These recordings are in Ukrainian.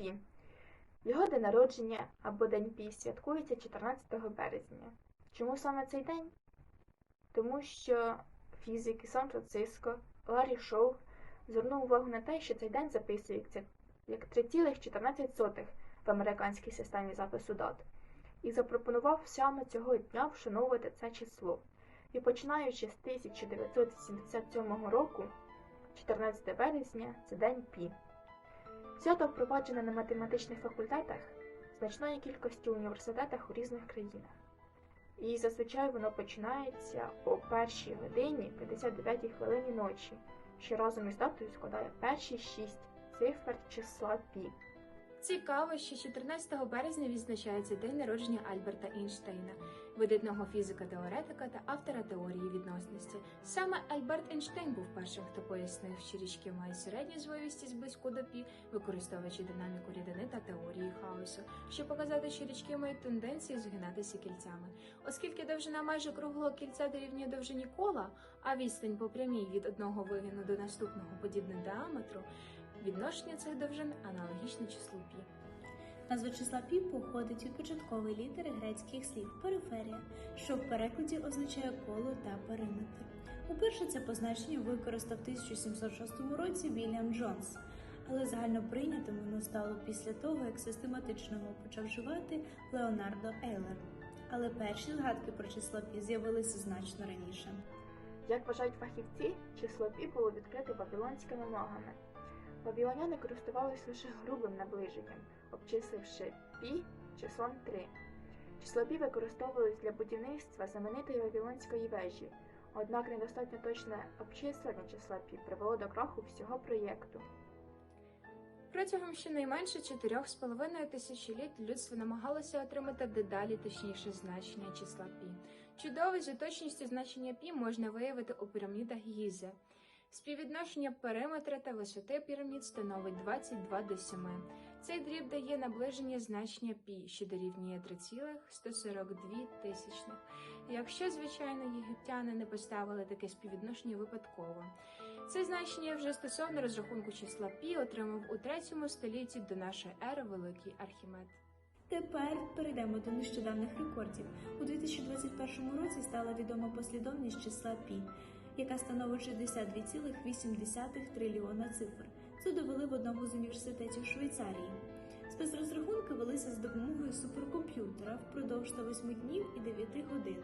Пі. Його день народження або День Пі святкується 14 березня. Чому саме цей день? Тому що фізик Сан-Франциско Ларі Шоу звернув увагу на те, що цей день записується як 3,14 в американській системі запису дат, і запропонував саме цього дня вшановувати це число. І починаючи з 1977 року, 14 березня це день Пі. Свято впроваджене на математичних факультетах значної кількості університетах у різних країнах. І зазвичай воно починається о першій годині 59 хвилині ночі, що разом із датою складає перші шість цифр числа пі. Цікаво, що 14 березня відзначається день народження Альберта Ейнштейна, видатного фізика-теоретика та автора теорії відносності. Саме Альберт Ейнштейн був першим, хто пояснив, що річки мають середню звивістість близько до пі, використовуючи динаміку рідини та теорії хаосу, щоб показати, що річки мають тенденцію згинатися кільцями. Оскільки довжина майже круглого кільця дорівнює довжині кола, а відстань по прямій від одного вигину до наступного подібне діаметру, відношення цих довжин аналогічне числу пі. Назва числа пі походить від початкової літери грецьких слів периферія, що в перекладі означає коло та периметр. Уперше це позначення використав в 1706 році Вільям Джонс, але загально прийнятим воно стало після того, як систематично його почав вживати Леонардо Ейлер. Але перші згадки про число пі з'явилися значно раніше. Як вважають фахівці, число пі було відкрите вавилонськими магами. Вавилоняни користувалися лише грубим наближенням, обчисливши пі числом 3. Число пі використовувалось для будівництва знаменитої Вавилонської вежі, однак недостатньо точне обчислення числа пі привело до краху всього проєкту. Протягом щонайменше 4,5 тисячоліть людство намагалося отримати дедалі точніше значення числа пі. Чудово за точністю значення пі можна виявити у пірамідах Гізе. Співвідношення периметра та висоти пірамід становить 22 до 7. Цей дріб дає наближення значення пі, що дорівнює 3,142 тисячних. Якщо, звичайно, єгиптяни не поставили таке співвідношення випадково. Це значення вже стосовно розрахунку числа пі отримав у 3 столітті до нашої ери великий Архімед. Тепер перейдемо до нещодавних рекордів. У 2021 році стала відома послідовність числа пі, яка становить 62,8 трильйона цифр. Це довели в одному з університетів Швейцарії. Спецрозрахунки велися з допомогою суперкомп'ютера впродовж 108 днів і 9 годин.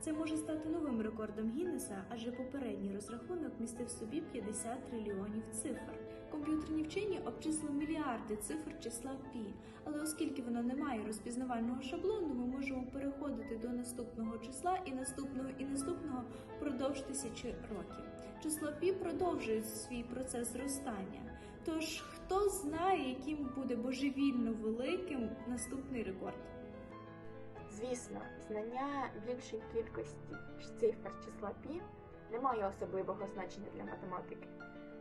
Це може стати новим рекордом Гіннеса, адже попередній розрахунок містив в собі 50 трильйонів цифр. Комп'ютерні вчені обчислили мільярди цифр числа пі, але оскільки воно не має розпізнавального шаблону, ми можемо переходити до наступного числа і наступного і наступного впродовж тисячі років. Число пі продовжує свій процес зростання. Тож хто знає, яким буде божевільно великим наступний рекорд? Звісно, знання більшої кількості цифр числа пі не має особливого значення для математики.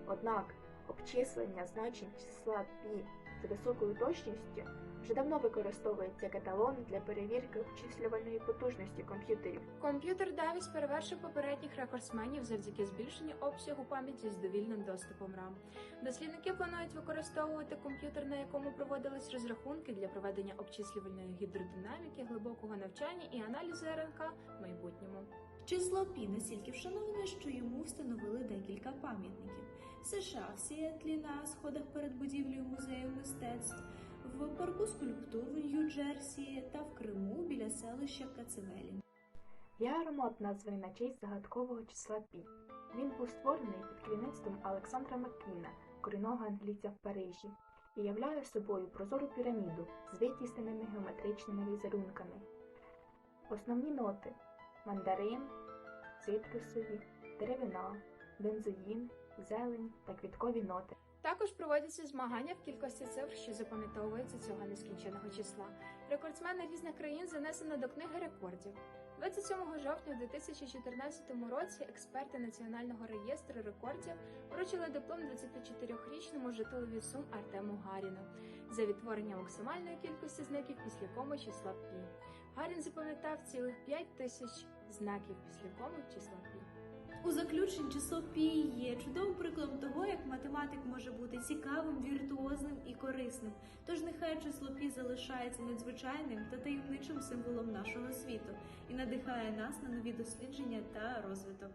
Однак обчислення значень числа пі з високою точністю вже давно використовується як еталон для перевірки обчислювальної потужності комп'ютерів. Комп'ютер Давіс перевершив попередніх рекордсменів завдяки збільшенню обсягу пам'яті з довільним доступом RAM. Дослідники планують використовувати комп'ютер, на якому проводились розрахунки для проведення обчислювальної гідродинаміки, глибокого навчання і аналізу РНК в майбутньому. Число Пі настільки вшановане, що йому встановили декілька пам'ятників. В США в Сіетлі на сходах перед будівлею музею мистецтв, в парку скульптур в Нью-Джерсі та в Криму біля селища Кацевелі. Є аромат, названий на честь загадкового числа пі. Він був створений під керівництвом Олександра Маккіна, корінного англійця в Парижі, і являє собою прозору піраміду з витісненими геометричними візерунками. Основні ноти мандарин, цитрусові, деревина, бензоїн, зелень та квіткові ноти. Також проводяться змагання в кількості цифр, що запам'ятовуються цього нескінченого числа. Рекордсмени різних країн занесено до книги рекордів. 27 жовтня у 2014 році експерти Національного реєстру рекордів вручили диплом 24-річному жителеві Сум Артему Гаріну за відтворення максимальної кількості знаків після коми числа пі. Гарін запам'ятав цілих 5 тисяч знаків після числа пі. У заключенні число Пі є чудовим прикладом того, як математик може бути цікавим, віртуозним і корисним. Тож нехай число пі залишається надзвичайним та таємничим символом нашого світу і надихає нас на нові дослідження та розвиток.